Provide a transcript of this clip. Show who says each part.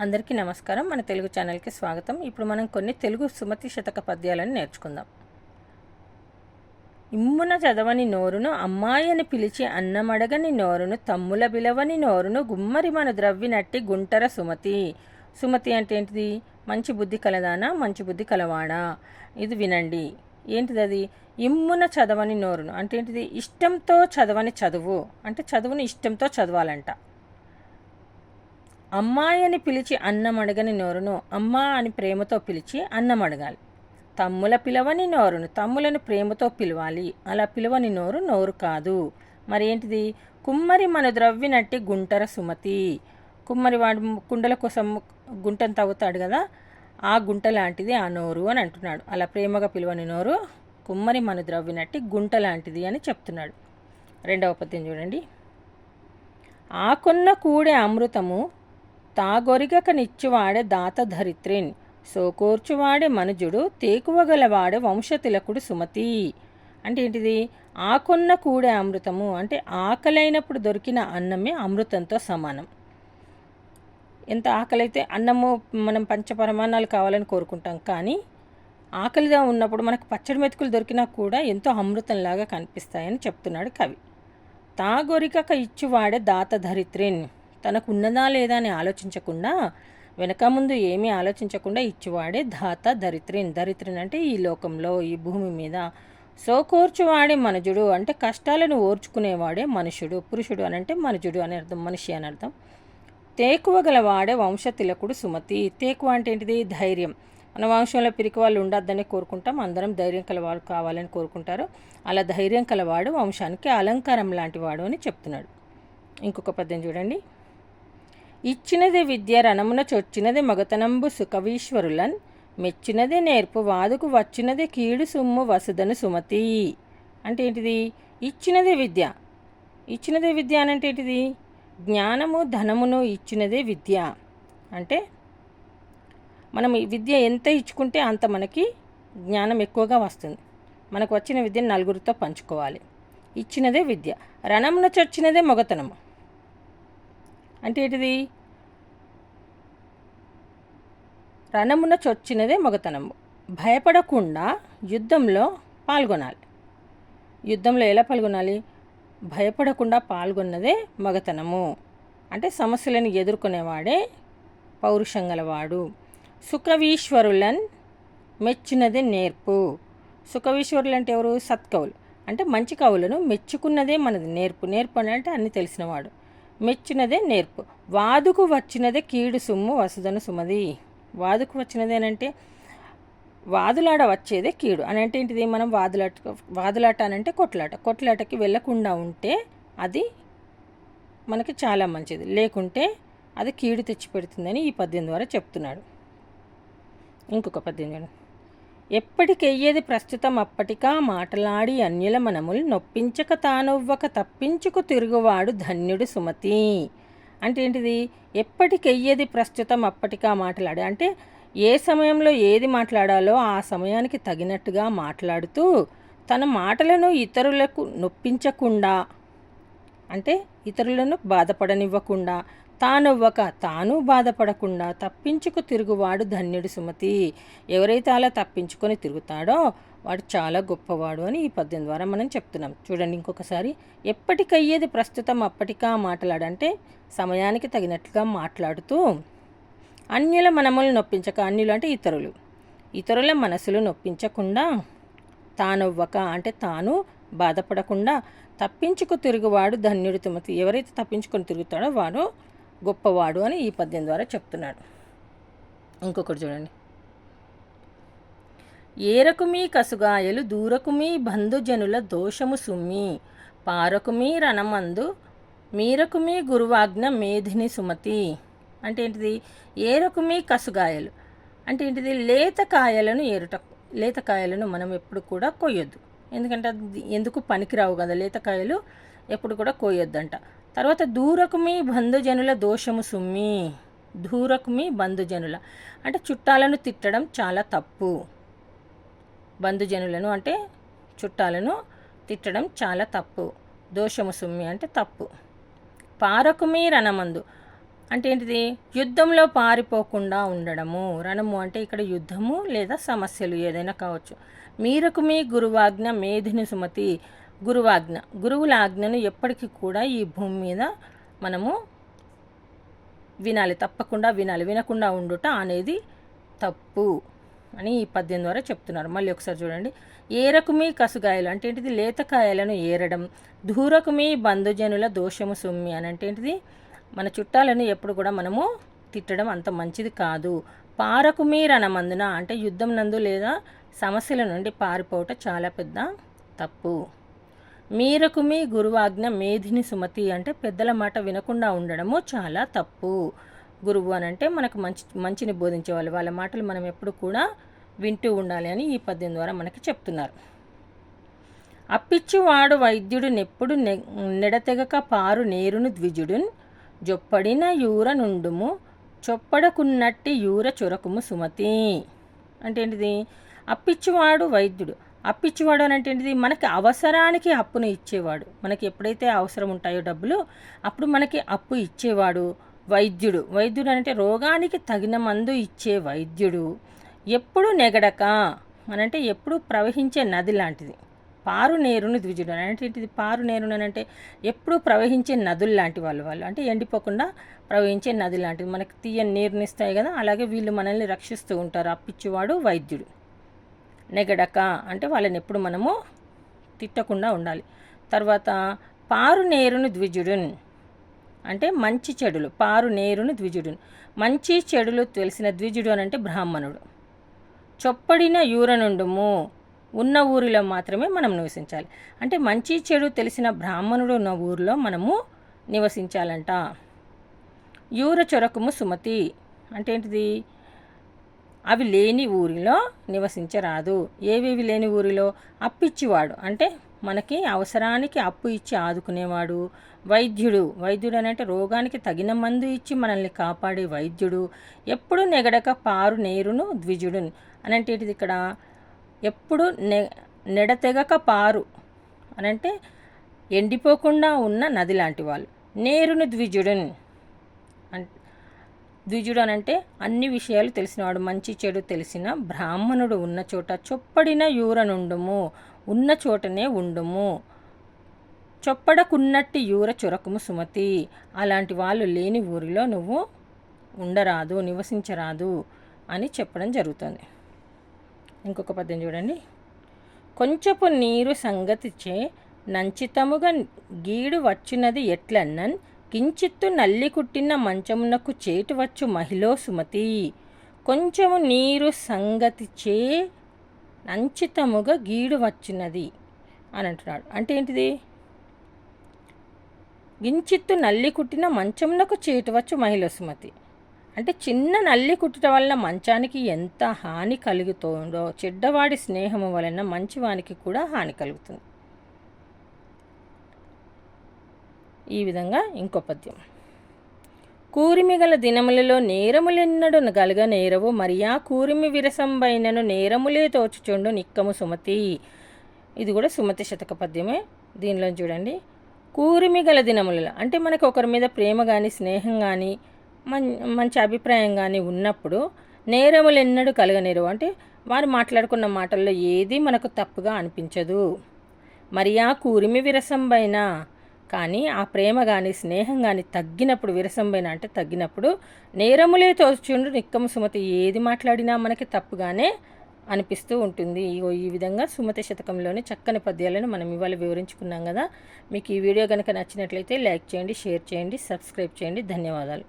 Speaker 1: అందరికీ నమస్కారం. మన తెలుగు ఛానల్కి స్వాగతం. ఇప్పుడు మనం కొన్ని తెలుగు సుమతి శతక పద్యాలను నేర్చుకుందాం. ఇమ్మున చదవని నోరును అమ్మాయిని పిలిచి అన్నమడగని నోరును తమ్ముల బిలవని నోరును గుమ్మరి మన ద్రవ్వినట్టి గుంటర సుమతి. సుమతి అంటే ఏంటిది? మంచి బుద్ధి కలదానా? మంచి బుద్ధి కలవాడా? ఇది వినండి. ఏంటిది అది ఇమ్మున చదవని నోరును. అంటే ఏంటిది? ఇష్టంతో చదవని చదువు. అంటే చదువుని ఇష్టంతో చదవాలంట. అమ్మాయి అని పిలిచి అన్నం అడగని నోరును అమ్మా అని ప్రేమతో పిలిచి అన్నం అడగాలి. తమ్ముల పిలవని నోరును తమ్ములను ప్రేమతో పిలవాలి. అలా పిలవని నోరు నోరు కాదు. మరి ఏంటిది కుమ్మరి మన ద్రవ్వినట్టి గుంటర సుమతి. కుమ్మరి వాడు కుండల కోసం గుంటను తవ్వుతాడు కదా? ఆ గుంట లాంటిది ఆ నోరు అని అంటున్నాడు. అలా ప్రేమగా పిలవని నోరు కుమ్మరి మన ద్రవ్వినట్టి గుంట లాంటిది అని చెప్తున్నాడు. రెండవ పద్యం చూడండి. ఆకొన్న కూడే అమృతము తాగొరిగకనిచ్చువాడే దాత ధరిత్రిన్ సోకూర్చువాడే మనుజుడు తేకువగలవాడే వంశతిలకుడు సుమతి. అంటే ఏంటిది? ఆకున్న కూడే అమృతము. అంటే ఆకలైనప్పుడు దొరికిన అన్నమే అమృతంతో సమానం. ఎంత ఆకలైతే అన్నము మనం పంచపరమాణాలు కావాలని కోరుకుంటాం కానీ ఆకలిగా ఉన్నప్పుడు మనకు పచ్చడి మెతుకులు దొరికినా కూడా ఎంతో అమృతంలాగా కనిపిస్తాయని చెప్తున్నాడు కవి. తాగొరికక ఇచ్చువాడే దాత ధరిత్రిని తనకు ఉన్నదా లేదా అని ఆలోచించకుండా వెనక ముందు ఏమీ ఆలోచించకుండా ఇచ్చివాడే ధాత దరిత్రిన్ దరిత్రిన్ అంటే ఈ లోకంలో ఈ భూమి మీద. సోకూర్చువాడే మనుజుడు అంటే కష్టాలను ఓర్చుకునేవాడే మనుషుడు పురుషుడు అని అంటే మనుజుడు అని అర్థం మనిషి అని అర్థం. తేకువ గలవాడే వంశ తిలకుడు సుమతి. తేకువ అంటే ఏంటిది? ధైర్యం. మన వంశంలో పిరికి వాళ్ళు ఉండొద్దని కోరుకుంటాం అందరం ధైర్యం కలవాడు కావాలని కోరుకుంటారు. అలా ధైర్యం కలవాడు వంశానికి అలంకారం లాంటి వాడు అని చెప్తున్నాడు. ఇంకొక పద్యం చూడండి. ఇచ్చినది విద్య రణమున చొచ్చినది మగతనంబు సుఖవీశ్వరులన్ మెచ్చినది నేర్పు వాదుకు వచ్చినది కీడు సుమ్ము వసుదను సుమతి. అంటే ఏంటిది? ఇచ్చినది విద్య. ఇచ్చినది విద్య అని అంటే ఏంటిది? జ్ఞానము ధనమును ఇచ్చినదే విద్య. అంటే మనం విద్య ఎంత ఇచ్చుకుంటే అంత మనకి జ్ఞానం ఎక్కువగా వస్తుంది. మనకు వచ్చిన విద్యను నలుగురితో పంచుకోవాలి. ఇచ్చినదే విద్య. రణమున చొచ్చినదే మొగతనము. అంటే ఏంటిది? రణమున చొచ్చినదే మొగతనము. భయపడకుండా యుద్ధంలో పాల్గొనాలి. యుద్ధంలో ఎలా పాల్గొనాలి? భయపడకుండా పాల్గొన్నదే మగతనము. అంటే సమస్యలను ఎదుర్కొనేవాడే పౌరుషం గలవాడు. సుఖవీశ్వరులన్ మెచ్చినదే నేర్పు. సుఖవీశ్వరులు అంటే ఎవరు? సత్కవులు. అంటే మంచి కవులను మెచ్చుకున్నదే మనది నేర్పు. నేర్పు అని అంటే అన్ని తెలిసినవాడు. మెచ్చినదే నేర్పు. వాదుకు వచ్చినదే కీడు సుమ్ము వసుదను సుమది. వాదుకు వచ్చినదేనంటే వాదులాడ వచ్చేదే కీడు. అని అంటే ఏంటిది? మనం వాదులాట వాదులాట అని అంటే కొట్లాట. కొట్లాటకి వెళ్ళకుండా ఉంటే అది మనకి చాలా మంచిది. లేకుంటే అది కీడు తెచ్చిపెడుతుందని ఈ పద్యం ద్వారా చెప్తున్నాడు. ఇంకొక పద్యం చూడండి ఎప్పటికెయ్యేది ప్రస్తుతం అప్పటికా మాటలాడి అన్యుల మనములు నొప్పించక తానొవ్వక తప్పించుకు తిరుగువాడు ధన్యుడు సుమతి. అంటే ఏంటిది? ఎప్పటికెయ్యేది ప్రస్తుతం అప్పటికా మాట్లాడి? అంటే ఏ సమయంలో ఏది మాట్లాడాలో ఆ సమయానికి తగినట్టుగా మాట్లాడుతూ తన మాటలను ఇతరులకు నొప్పించకుండా అంటే ఇతరులను బాధపడనివ్వకుండా తానవ్వక తాను బాధపడకుండా తప్పించుకు తిరుగువాడు ధన్యుడు సుమతి. ఎవరైతే అలా తప్పించుకొని తిరుగుతాడో వాడు చాలా గొప్పవాడు అని ఈ పద్యం ద్వారా మనం చెప్తున్నాం. చూడండి ఇంకొకసారి. ఎప్పటికయ్యేది ప్రస్తుతం అప్పటికా మాట్లాడంటే సమయానికి తగినట్లుగా మాట్లాడుతూ అన్యుల మనములు నొప్పించక అన్యులు అంటే ఇతరులు. ఇతరుల మనసులు నొప్పించకుండా తానవ్వక అంటే తాను బాధపడకుండా తప్పించుకు తిరుగువాడు ధన్యుడు తుమతి ఎవరైతే తప్పించుకొని తిరుగుతాడో వాడు గొప్పవాడు అని ఈ పద్యం ద్వారా చెప్తున్నాడు. ఇంకొకటి చూడండి. ఏరకుమీ కసుగాయలు దూరకుమీ బంధుజనుల దోషము సుమ్మి పారకుమీ రణమందు మీరకుమీ గురువాజ్ఞ మేధిని సుమతి. అంటే ఏంటిది? ఏరకుమీ కసుగాయలు. అంటే ఏంటిది? లేత కాయలను ఏరుట లేత కాయలను మనం ఎప్పుడు కూడా కొయ్యొద్దు. ఎందుకంటే అది ఎందుకు పనికిరావు కదా? లేత కాయలు ఎప్పుడు కూడా కోయొద్దంట తర్వాత దూరకుమి బంధుజనుల దోషము సుమ్మి. దూరకుమి బంధుజనుల. అంటే చుట్టాలను తిట్టడం చాలా తప్పు. బంధుజనులను అంటే చుట్టాలను తిట్టడం చాలా తప్పు. దోషము సుమ్మి అంటే తప్పు. పారకుమి రణమందు. అంటే ఏంటిది? యుద్ధంలో పారిపోకుండా ఉండడము. రణము అంటే ఇక్కడ యుద్ధము లేదా సమస్యలు ఏదైనా కావచ్చు. మీరకు మీ గురువాజ్ఞ మేధిని సుమతి గురువాజ్ఞ. గురువుల ఆజ్ఞను ఎప్పటికీ కూడా ఈ భూమి మీద మనము వినాలి. తప్పకుండా వినాలి. వినకుండా ఉండుట అనేది తప్పు అని ఈ పద్యం ద్వారా చెప్తున్నారు. మళ్ళీ ఒకసారి చూడండి. ఏరకుమి కసుగాయలు అంటే ఏంటిది? లేతకాయలను ఏరడం. దూరకుమి బంధుజనుల దోషము సుమ్మి అని అంటే ఏంటిది? మన చుట్టాలను ఎప్పుడు కూడా మనము తిట్టడం అంత మంచిది కాదు. పారకు మీరనమందున అంటే యుద్ధం నందు లేదా సమస్యల నుండి పారిపోవటం చాలా పెద్ద తప్పు. మీరకు మీ గురువాజ్ఞ మేధిని సుమతి అంటే పెద్దల మాట వినకుండా ఉండడము చాలా తప్పు. గురువు అని అంటే మనకు మంచి మంచిని బోధించే వాళ్ళు వాళ్ళ మాటలు మనం ఎప్పుడు కూడా వింటూ ఉండాలి అని ఈ పద్యం ద్వారా మనకి చెప్తున్నారు. అప్పిచ్చువాడు వైద్యుడు నెప్పుడు నెడతెగక పారు నేరును ద్విజుడున్ జొప్పడిన యూర నుండుము చొప్పడకున్నట్టి యూర చొరకుము సుమతి. అంటే ఏంటిది? అప్పిచ్చువాడు వైద్యుడు. అప్పిచ్చేవాడు అని అంటే ఏంటిది? మనకి అవసరానికి అప్పును ఇచ్చేవాడు. మనకి ఎప్పుడైతే అవసరం ఉంటాయో డబ్బులు అప్పుడు మనకి అప్పు ఇచ్చేవాడు వైద్యుడు. వైద్యుడు అంటే రోగానికి తగిన మందు ఇచ్చే వైద్యుడు. ఎప్పుడు నెగడక అనంటే ఎప్పుడు ప్రవహించే నది లాంటిది. పారు నేరును ద్విజుడు అంటే ఇది పారు నేరును అంటే ఎప్పుడు ప్రవహించే నదులు లాంటి వాళ్ళు వాళ్ళు. అంటే ఎండిపోకుండా ప్రవహించే నది లాంటిది. మనకి తీయని నీరునిస్తాయి కదా అలాగే వీళ్ళు మనల్ని రక్షిస్తూ ఉంటారు అప్పిచ్చేవాడు వైద్యుడు. నెగడక అంటే వాళ్ళని ఎప్పుడు మనము తిట్టకుండా ఉండాలి. తర్వాత పారు నేరును ద్విజుడున్ అంటే మంచి చెడులు పారు నేరును ద్విజుడున్. మంచి చెడులు తెలిసిన ద్విజుడు అని అంటే బ్రాహ్మణుడు. చొప్పడిన యూరనుండుము ఉన్న ఊరిలో మాత్రమే మనం నివసించాలి. అంటే మంచి చెడు తెలిసిన బ్రాహ్మణుడు ఉన్న ఊరిలో మనము నివసించాలంట. యూర చొరకుము సుమతి అంటే ఏంటిది? అవి లేని ఊరిలో నివసించరాదు. ఏవేవి లేని ఊరిలో? అప్పిచ్చివాడు. అంటే మనకి అవసరానికి అప్పు ఇచ్చి ఆదుకునేవాడు. వైద్యుడు. వైద్యుడు అని అంటే రోగానికి తగిన మందు ఇచ్చి మనల్ని కాపాడే వైద్యుడు. ఎప్పుడు నెగడక పారు నేరును ద్విజుడు అని ఇక్కడ? ఎప్పుడు నె నెడతెగక పారు అనంటే ఎండిపోకుండా ఉన్న నది లాంటి వాళ్ళు. నేరును ద్విజుడున్ ద్విజుడు అనంటే అన్ని విషయాలు తెలిసినవాడు. మంచి చెడు తెలిసిన బ్రాహ్మణుడు ఉన్న చోట చొప్పడిన యూరనుండుము. ఉన్న చోటనే ఉండుము. చొప్పడకున్నట్టి యూర చురకుము సుమతి. అలాంటి వాళ్ళు లేని ఊరిలో నువ్వు ఉండరాదు నివసించరాదు అని చెప్పడం జరుగుతుంది. ఇంకొక పద్యం చూడండి. కొంచెపు నీరు సంగతిచే నంచితముగా గీడు వచ్చినది ఎట్లన్నన్ కించిత్తు నల్లి కుట్టిన మంచమునకు చేటువచ్చు మహిళ సుమతి. కొంచెము నీరు సంగతిచే నంచితముగా గీడు వచ్చినది అని అంటున్నాడు అంటే ఏంటిది? గించిత్తు నల్లి కుట్టిన మంచమునకు చేటువచ్చు మహిళ సుమతి. అంటే చిన్న నల్లి కుట్టుట వల్ల మంచానికి ఎంత హాని కలుగుతుందో చెడ్డవాడి స్నేహము వలన మంచివానికి కూడా హాని కలుగుతుంది. ఈ విధంగా ఇంకో పద్యం. కూరిమిగల దినములలో నేరములెన్నడు గలగ నేరవు మరియా కూరిమి విరసంబైనను నేరములే తోచుచుండు నిక్కము సుమతి. ఇది కూడా సుమతి శతక పద్యమే. దీనిలో చూడండి. కూరిమిగల దినములలో అంటే మనకు ఒకరి మీద ప్రేమ కానీ స్నేహం కానీ మం మంచి అభిప్రాయం కానీ ఉన్నప్పుడు నేరములు ఎన్నడూ కలగనేరు అంటే వారు మాట్లాడుకున్న మాటల్లో ఏది మనకు తప్పుగా అనిపించదు. మరియా కూరిమి విరసంబైన కానీ ఆ ప్రేమ కానీ స్నేహం కానీ తగ్గినప్పుడు విరసంబైన అంటే తగ్గినప్పుడు నేరములే తోచుండు నిక్కము సుమతి ఏది మాట్లాడినా మనకి తప్పుగానే అనిపిస్తూ ఉంటుంది. ఇగో ఈ విధంగా సుమతి శతకంలోని చక్కని పద్యాలను మనం ఇవాళ వివరించుకున్నాం కదా. మీకు ఈ వీడియో కనుక నచ్చినట్లయితే లైక్ చేయండి షేర్ చేయండి సబ్స్క్రైబ్ చేయండి. ధన్యవాదాలు.